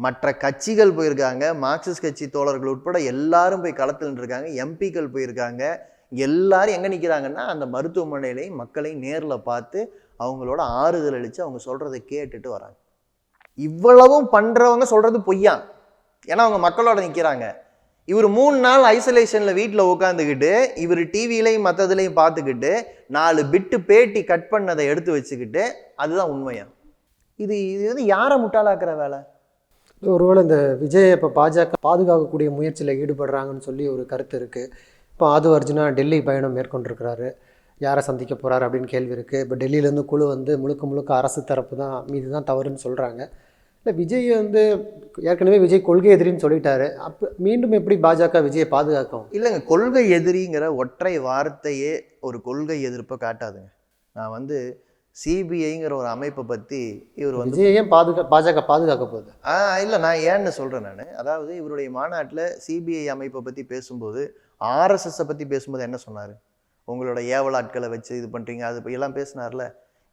மற்ற கட்சிகள் போயிருக்காங்க மார்க்சிஸ்ட் கட்சி தோழர்கள் உட்பட எல்லாரும் போய் களத்தில் இருக்காங்க எம்பிக்கள் போயிருக்காங்க. எல்லாரும் எங்கே நிற்கிறாங்கன்னா அந்த மருத்துவமனையிலையும் மக்களை நேரில் பார்த்து அவங்களோட ஆறுதல் அளித்து அவங்க சொல்கிறத கேட்டுட்டு வராங்க. இவ்வளவும் பண்ணுறவங்க சொல்கிறது பொய்யா? ஏன்னா அவங்க மக்களோட நிற்கிறாங்க இவர் மூணு நாள் ஐசோலேஷனில் வீட்டில் உட்காந்துக்கிட்டு இவர் டிவிலையும் மற்றதுலையும் பார்த்துக்கிட்டு நாலு பிட்டு பேட்டி கட் பண்ணதை எடுத்து வச்சுக்கிட்டு அதுதான் உண்மையா? இது இது வந்து யாரை முட்டாளாக்குற வேலை? ஒருவேளை இந்த விஜயை இப்போ பாஜக பாதுகாக்கக்கூடிய முயற்சியில் ஈடுபடுறாங்கன்னு சொல்லி ஒரு கருத்து இருக்குது இப்போ ஆது அர்ஜுனா டெல்லி பயணம் மேற்கொண்டிருக்கிறாரு. யாரை சந்திக்க போகிறாரு அப்படின்னு கேள்வி இருக்குது இப்போ டெல்லியிலேருந்து குழு வந்து முழுக்க முழுக்க அரசு தரப்பு தான் மீது தான் தவறுன்னு சொல்கிறாங்க இல்லை விஜய் வந்து ஏற்கனவே விஜய் கொள்கை எதிரின்னு சொல்லிட்டாரு. அப்போ மீண்டும் எப்படி பாஜக விஜயை பாதுகாக்கும்? இல்லைங்க கொள்கை எதிரிங்கிற ஒற்றை வார்த்தையே ஒரு கொள்கை எதிர்ப்பை காட்டாதுங்க. நான் வந்து சிபிஐங்கிற ஒரு அமைப்பை பற்றி இவர் வந்து ஏன் பாதுகா பாஜக பாதுகாக்க போகுது. ஆ இல்லை நான் ஏன்னு சொல்கிறேன் நான். அதாவது இவருடைய மாநாட்டில் சிபிஐ அமைப்பை பற்றி பேசும்போது ஆர்எஸ்எஸ்ஸை பற்றி பேசும்போது என்ன சொன்னார்? உங்களோட ஏவலாட்களை வச்சு இது பண்ணுறீங்க அது இப்ப எல்லாம் பேசினார்ல.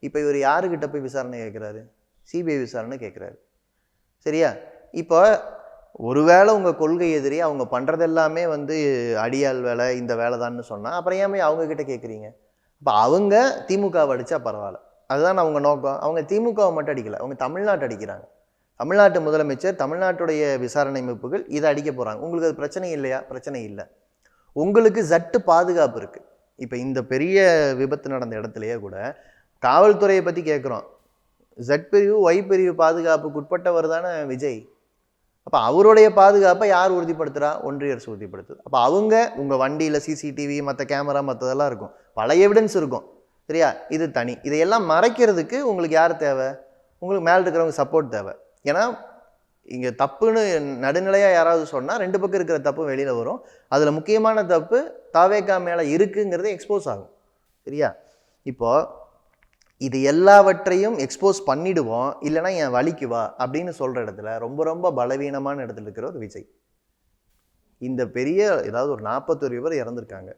இப்போ இவர் யாருக்கிட்ட போய் விசாரணை கேட்குறாரு சிபிஐ விசாரணை கேட்குறாரு சரியா? இப்போ ஒருவேளை உங்கள் கொள்கை எதிரி அவங்க பண்ணுறது எல்லாமே வந்து அடியாள் வேலை இந்த வேலை தான்னு சொன்னால் அப்புறம் ஏன் அவங்க கிட்ட கேட்குறீங்க அப்போ அவங்க திமுகவை அடித்தா பரவாயில்ல. அதுதான் அவங்க நோக்கம். அவங்க திமுகவை மட்டும் அடிக்கலை. அவங்க தமிழ்நாட்டை அடிக்கிறாங்க. தமிழ்நாட்டு முதலமைச்சர் தமிழ்நாட்டுடைய விசாரணை அமைப்புகள் இதை அடிக்க போகிறாங்க உங்களுக்கு அது பிரச்சனை இல்லையா? பிரச்சனை இல்லை. உங்களுக்கு ஜட்டு பாதுகாப்பு இருக்குது இப்போ இந்த பெரிய விபத்து நடந்த இடத்துலையே கூட காவல்துறையை பற்றி கேட்குறோம் ஜட் பிரிவு ஒய் பிரிவு பாதுகாப்புக்கு உட்பட்டவர் தானே விஜய். அப்போ அவருடைய பாதுகாப்பை யார் உறுதிப்படுத்துகிறா ஒன்றிய அரசு உறுதிப்படுத்துது. அப்போ அவங்க உங்கள் வண்டியில் சிசிடிவி மற்ற கேமரா மற்றதெல்லாம் இருக்கும். பல எவிடன்ஸ் இருக்கும். சரியா? இது தனி. இதையெல்லாம் மறைக்கிறதுக்கு உங்களுக்கு யார் தேவை? உங்களுக்கு மேலே இருக்கிறவங்க சப்போர்ட் தேவை. ஏன்னா இங்கே தப்புன்னு நடுநிலையாக யாராவது சொன்னால் ரெண்டு பக்கம் இருக்கிற தப்பு வெளியில் வரும். அதில் முக்கியமான தப்பு தாவேக்கா மேலே இருக்குங்கிறது எக்ஸ்போஸ் ஆகும். சரியா? இப்போது இது எல்லாவற்றையும் எக்ஸ்போஸ் பண்ணிடுவோம் இல்லைன்னா என் வலிக்கு வா அப்படின்னு சொல்கிற இடத்துல ரொம்ப ரொம்ப பலவீனமான இடத்துல இருக்கிற ஒரு விஜய். இந்த பெரிய ஏதாவது ஒரு நாற்பத்தொரு பேர் இறந்துருக்காங்க.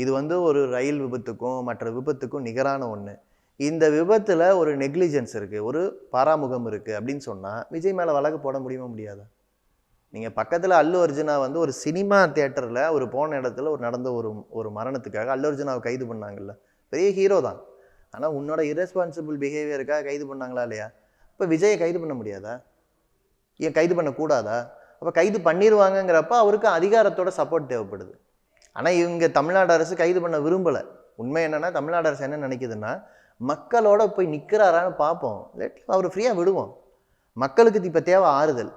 இது வந்து ஒரு ரயில் விபத்துக்கும் மற்ற விபத்துக்கும் நிகரான ஒன்று இந்த விபத்தில் ஒரு நெக்லிஜென்ஸ் இருக்குது ஒரு பாராமுகம் இருக்குது அப்படின்னு சொன்னால் விஜய் மேலே வழக்கு போட முடியுமா முடியாதா? நீங்கள் பக்கத்தில் அல்லு அர்ஜுனா வந்து ஒரு சினிமா தேட்டரில் ஒரு போன இடத்துல ஒரு நடந்த ஒரு ஒரு மரணத்துக்காக அல்லு அர்ஜுனாவை கைது பண்ணாங்கல்ல. பெரிய ஹீரோ தான். ஆனால் உன்னோட இரஸ்பான்சிபிள் பிஹேவியருக்காக கைது பண்ணாங்களா இல்லையா? இப்போ விஜயை கைது பண்ண முடியாதா? ஏன் கைது பண்ணக்கூடாதா? அப்போ கைது பண்ணிடுவாங்கங்கிறப்ப அவருக்கு அதிகாரத்தோட சப்போர்ட் தேவைப்படுது. ஆனால் இவங்க தமிழ்நாடு அரசு கைது பண்ண விரும்பலை. உண்மை என்னென்னா தமிழ்நாடு அரசு என்ன நினைக்குதுன்னா மக்களோட போய் நிற்கிறாரான்னு பார்ப்போம் இல்லாட்டி அவர் ஃப்ரீயாக விடுவோம். மக்களுக்கு இப்போ தேவை ஆறுதல்.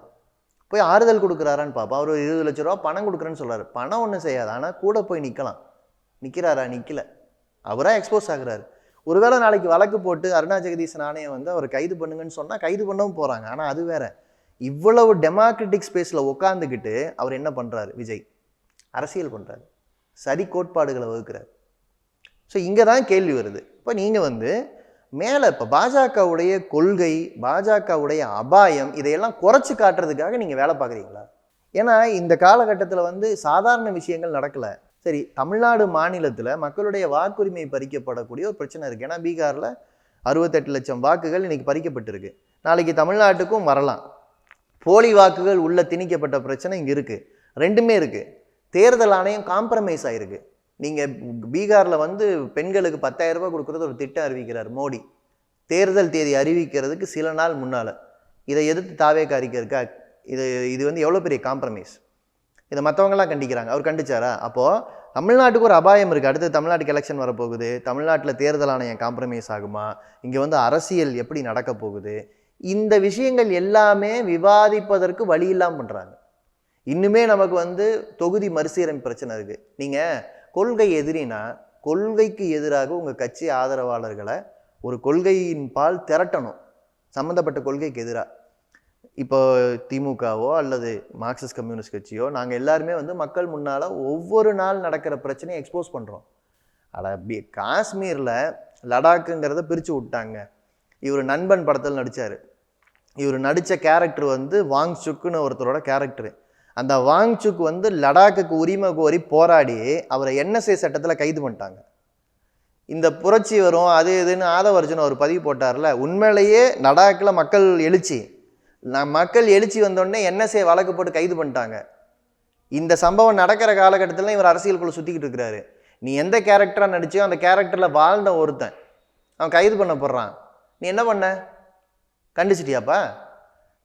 போய் ஆறுதல் கொடுக்குறாரான்னு பார்ப்போம் அவர் ஒரு இருபது லட்ச ரூபா பணம் கொடுக்குறேன்னு சொல்கிறார் பணம் ஒன்றும் செய்யாது. ஆனால் கூட போய் நிற்கலாம் நிற்கிறாரா நிற்கல அவராக எக்ஸ்போஸ் ஆகுறாரு. ஒருவேளை நாளைக்கு வழக்கு போட்டு அருணா ஜெகதீசன் ஆணையம் வந்து அவர் கைது பண்ணுங்கன்னு சொன்னால் கைது பண்ணவும் போகிறாங்க ஆனால் அது வேற. இவ்வளவு டெமோக்ரட்டிக் ஸ்பேஸில் உட்காந்துக்கிட்டு அவர் என்ன பண்ணுறாரு விஜய். அரசியல் பண்ணுறாரு சரி கோட்பாடுகளை வகுக்கிறார். ஸோ இங்கே தான் கேள்வி வருது. இப்போ நீங்கள் வந்து மேலே இப்போ பாஜகவுடைய கொள்கை பாஜகவுடைய அபாயம் இதையெல்லாம் குறைச்சி காட்டுறதுக்காக நீங்கள் வேலை பார்க்குறீங்களா? ஏன்னா இந்த காலகட்டத்தில் வந்து சாதாரண விஷயங்கள் நடக்கலை. சரி தமிழ்நாடு மாநிலத்தில் மக்களுடைய வாக்குரிமை பறிக்கப்படக்கூடிய ஒரு பிரச்சனை இருக்குது ஏன்னா பீகாரில் அறுபத்தெட்டு லட்சம் வாக்குகள் இன்னைக்கு பறிக்கப்பட்டிருக்கு. நாளைக்கு தமிழ்நாட்டுக்கும் வரலாம். போலி வாக்குகள் உள்ள திணிக்கப்பட்ட பிரச்சனை இங்கே இருக்குது ரெண்டுமே இருக்குது தேர்தல் ஆணையம் காம்ப்ரமைஸ் ஆயிருக்கு. நீங்கள் பீகாரில் வந்து பெண்களுக்கு 10000 ரூபாய் கொடுக்குறது ஒரு திட்டம் அறிவிக்கிறார் மோடி. தேர்தல் தேதி அறிவிக்கிறதுக்கு சில நாள் முன்னால். இதை எதிர்த்து தாவேக்க அறிக்கை இருக்கா? இது இது வந்து எவ்வளோ பெரிய காம்ப்ரமைஸ் இதை மற்றவங்களாம் கண்டிக்கிறாங்க. அவர் கண்டிச்சாரா? அப்போது தமிழ்நாட்டுக்கு ஒரு அபாயம் இருக்குது அடுத்து தமிழ்நாட்டுக்கு எலெக்ஷன் வரப்போகுது. தமிழ்நாட்டில் தேர்தல் ஆணையம் காம்ப்ரமைஸ் ஆகுமா? இங்கே வந்து அரசியல் எப்படி நடக்க போகுது? இந்த விஷயங்கள் எல்லாமே விவாதிப்பதற்கு வழி இல்லாமல் பண்ணுறாங்க இன்னுமே நமக்கு வந்து தொகுதி மறுசீரமைப்பு பிரச்சனை இருக்குது நீங்கள் கொள்கை எதிரினா கொள்கைக்கு எதிராக உங்கள் கட்சி ஆதரவாளர்களை ஒரு கொள்கையின் பால் திரட்டணும். சம்மந்தப்பட்ட கொள்கைக்கு எதிராக இப்போ திமுகவோ அல்லது மார்க்சிஸ்ட் கம்யூனிஸ்ட் கட்சியோ நாங்கள் எல்லாருமே வந்து மக்கள் முன்னால் ஒவ்வொரு நாள் நடக்கிற பிரச்சனையை எக்ஸ்போஸ் பண்ணுறோம் அட காஷ்மீரில் லடாக்குங்கிறத பிரித்து விட்டாங்க. இவர் நண்பன் படத்தில் நடித்தார் இவர் நடித்த கேரக்டர் வந்து வாங் சுக்குன்னு ஒருத்தரோட கேரக்டரு அந்த வாங் வந்து லடாக்குக்கு உரிமை கோரி போராடி அவரை என்எஸ்ஏ சட்டத்தில் கைது பண்ணிட்டாங்க. இந்த புரட்சி வரும் அது இதுன்னு ஆதவர்ஜன் ஒரு பதிவு போட்டார்ல உண்மையிலேயே லடாக்கில் மக்கள் எழுச்சி. நான் மக்கள் எழுச்சி வந்தோடனே என்எஸ்ஏ வழக்கு போட்டு கைது பண்ணிட்டாங்க. இந்த சம்பவம் நடக்கிற காலகட்டத்தில் இவர் அரசியலுக்குள்ளே சுற்றிக்கிட்டு இருக்கிறாரு. நீ எந்த கேரக்டராக நடிச்சியோ அந்த கேரக்டரில் வாழ்ந்த ஒருத்தன். அவன் கைது பண்ண போடுறான் நீ என்ன பண்ண? கண்டிச்சிட்டியாப்பா?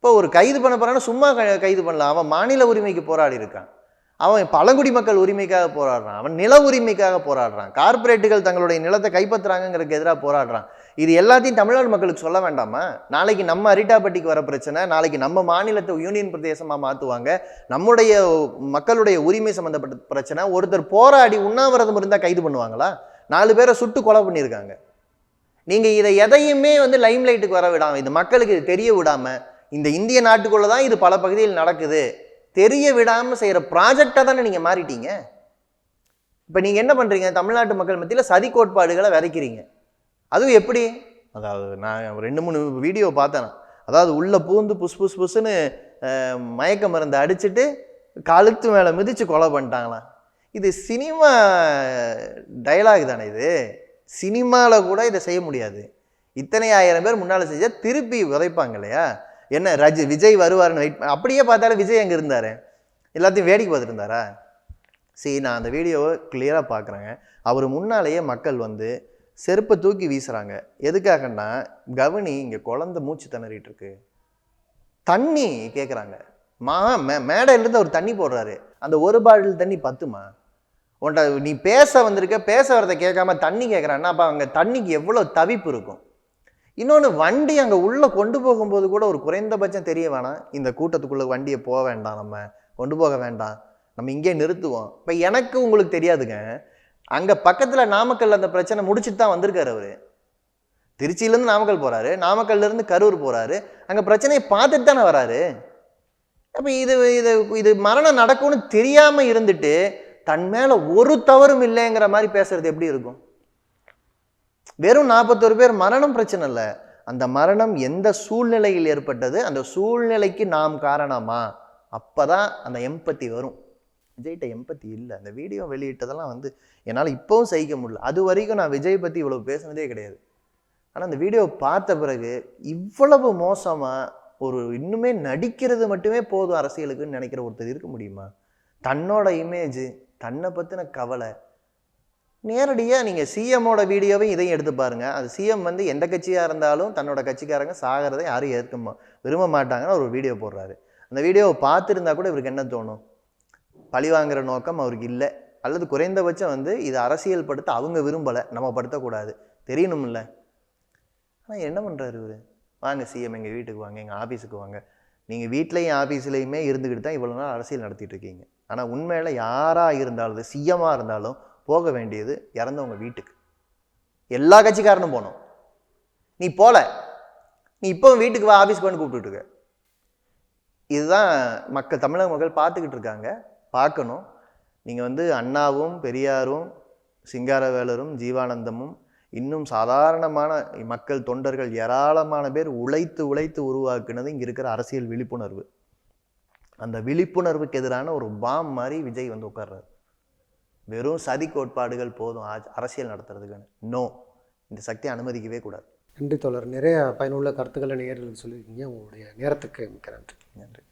இப்போ ஒரு கைது பண்ண போகிறான்னா சும்மா கைது பண்ணலாம். அவன் மாநில உரிமைக்கு போராடி இருக்கான். அவன் பழங்குடி மக்கள் உரிமைக்காக போராடுறான். அவன் நில உரிமைக்காக போராடுறான். கார்ப்பரேட்டுகள் தங்களுடைய நிலத்தை கைப்பற்றுறாங்கிறதுக்கு எதிராக போராடுறான். இது எல்லாத்தையும் தமிழ்நாடு மக்களுக்கு சொல்ல வேண்டாமா? நாளைக்கு நம்ம அரிட்டாப்பட்டிக்கு வர பிரச்சனை நாளைக்கு நம்ம மாநிலத்தை யூனியன் பிரதேசமாக மாற்றுவாங்க நம்முடைய மக்களுடைய உரிமை சம்மந்தப்பட்ட பிரச்சனை. ஒருத்தர் போராடி உண்ணாவிரதம் இருந்தால் கைது பண்ணுவாங்களா? நாலு பேரை சுட்டு கொலை பண்ணியிருக்காங்க. நீங்கள் இதை எதையுமே வந்து லைம் லைட்டுக்கு வர விடாமல் இந்த மக்களுக்கு இது தெரிய விடாமல் இந்த இந்திய நாட்டுக்குள்ளே தான் இது பல பகுதியில் நடக்குது. தெரிய விடாமல் செய்கிற ப்ராஜெக்டாக தானே நீங்கள் மாறிட்டீங்க. இப்போ நீங்கள் என்ன பண்ணுறீங்க தமிழ்நாட்டு மக்கள் மத்தியில் சதி கோட்பாடுகளை விதைக்கிறீங்க. அதுவும் எப்படி? அதாவது நான் ரெண்டு மூணு வீடியோ பார்த்தேன் அதாவது உள்ளே பூந்து புஸ் புஸ் புஸ்ன்னு மயக்க மருந்து அடிச்சிட்டு கழுத்து மேலே மிதித்து கொலை பண்ணிட்டாங்களாம். இது சினிமா டைலாக் தானே இது. சினிமாவில் கூட இதை செய்ய முடியாது. இத்தனை ஆயிரம் பேர் முன்னால் செஞ்சால் திருப்பி உதைப்பாங்க இல்லையா? என்ன ரஜி விஜய் வருவாருன்னு வெயிட் அப்படியே பார்த்தாலும் விஜய் அங்கே இருந்தார்? எல்லாத்தையும் வேடிக்கை பார்த்துட்டு இருந்தாரா? சரி நான் அந்த வீடியோவை கிளியராக பார்க்குறேங்க அவர் முன்னாலேயே மக்கள் வந்து செருப்பை தூக்கி வீசுகிறாங்க எதுக்காகன்னா கவனி இங்கே குழந்த மூச்சு திணறிட்டு இருக்கு. தண்ணி கேட்குறாங்க மா மே மேடையிலேருந்து அவர் தண்ணி போடுறாரு. அந்த ஒரு பாட்டில் தண்ணி பத்துமா? உன்ட்ட நீ பேச வந்திருக்க பேச வரதை கேட்காம தண்ணி கேட்குறான்னா அப்போ அங்கே தண்ணிக்கு எவ்வளோ தவிப்பு இருக்கும்? இன்னொன்று வண்டி அங்கே உள்ளே கொண்டு போகும்போது கூட ஒரு குறைந்தபட்சம் தெரிய வேணாம். இந்த கூட்டத்துக்குள்ளே வண்டியை போக வேண்டாம் நம்ம. கொண்டு போக வேண்டாம். நம்ம இங்கே நிறுத்துவோம். இப்போ எனக்கு உங்களுக்கு தெரியாதுங்க. அங்கே பக்கத்தில் நாமக்கல் அந்த பிரச்சனை முடிச்சுட்டு தான் வந்திருக்காரு அவர். திருச்சியிலேருந்து நாமக்கல் போகிறாரு நாமக்கல்லேருந்து கரூர் போகிறாரு அங்கே பிரச்சனையை பார்த்துட்டு தானே வராரு. அப்போ இது இது இது மரணம் நடக்கும்னு தெரியாமல் இருந்துட்டு தன் மேலே ஒரு தவறும் இல்லைங்கிற மாதிரி பேசுறது எப்படி இருக்கும்? வெறும் நாற்பத்தொரு பேர் மரணம் பிரச்சனை இல்லை. அந்த மரணம் எந்த சூழ்நிலையில் ஏற்பட்டது? அந்த சூழ்நிலைக்கு நாம் காரணமா? அப்பதான் அந்த எம்பத்தி வரும். விஜய்கிட்ட எம்பத்தி இல்லை. அந்த வீடியோ வெளியிட்டதெல்லாம் வந்து என்னால் இப்போவும் சகிக்க முடியல. அது வரைக்கும் நான் விஜய் பற்றி இவ்வளோ பேசுனதே கிடையாது. ஆனால் அந்த வீடியோ பார்த்த பிறகு இவ்வளவு மோசமாக ஒரு இன்னுமே நடிக்கிறது மட்டுமே போதும் அரசியலுக்குன்னு நினைக்கிற ஒருத்தர் இருக்க முடியுமா? தன்னோட இமேஜ் தன்னை பற்றின கவலை நேரடியாக நீங்கள் சிஎம்மோட வீடியோவை இதையும் எடுத்து பாருங்கள் அது சிஎம் வந்து எந்த கட்சியாக இருந்தாலும் தன்னோட கட்சிக்காரங்க சாகிறதை யாரும் ஏற்க விரும்ப மாட்டாங்கன்னு ஒரு வீடியோ போடுறாரு. அந்த வீடியோவை பார்த்துருந்தா கூட இவருக்கு என்ன தோணும்? பழி வாங்குற நோக்கம் அவருக்கு இல்லை. அல்லது குறைந்தபட்சம் வந்து இது அரசியல் படுத்த அவங்க விரும்பலை நம்ம படுத்தக்கூடாது. தெரியணும்ல. ஆனால் என்ன பண்ணுறாரு இவர்? வாங்க சிஎம் எங்கள் வீட்டுக்கு வாங்க எங்கள் ஆஃபீஸுக்கு வாங்க. நீங்கள் வீட்லேயும் ஆஃபீஸ்லேயுமே இருந்துக்கிட்டு தான் இவ்வளோ நாள் அரசியல் நடத்திட்டு இருக்கீங்க. ஆனால் உண்மையில் யாராக இருந்தாலும் சிஎம்மாக இருந்தாலும் போக வேண்டியது இறந்தவங்க வீட்டுக்கு. எல்லா கட்சிக்காரனும் போனோம். நீ போல. நீ இப்போ வீட்டுக்கு வா ஆஃபீஸ்க்கு வந்து கூப்பிட்டுருக்க இதுதான் மக்கள் தமிழக மக்கள் பார்த்துக்கிட்டு இருக்காங்க. பார்க்கணும். நீங்கள் வந்து அண்ணாவும் பெரியாரும் சிங்காரவேலரும் ஜீவானந்தமும் இன்னும் சாதாரணமான மக்கள் தொண்டர்கள் ஏராளமான பேர் உழைத்து உழைத்து உருவாக்குனது இங்கே இருக்கிற அரசியல் விழிப்புணர்வு. அந்த விழிப்புணர்வுக்கு எதிரான ஒரு பாம் மாதிரி விஜய் வந்து உட்கார்றாரு. வெறும் சதி கோட்பாடுகள் போதும் அரசியல் நடத்துறதுக்குன்னு. நோ இந்த சக்தி அனுமதிக்கவே கூடாது. நன்றி தோழர். நிறைய பயனுள்ள கருத்துக்களை நேர்களுக்கு சொல்லியிருக்கீங்க. உங்களுடைய நேரத்துக்கு மிக்க நன்றி. நன்றி.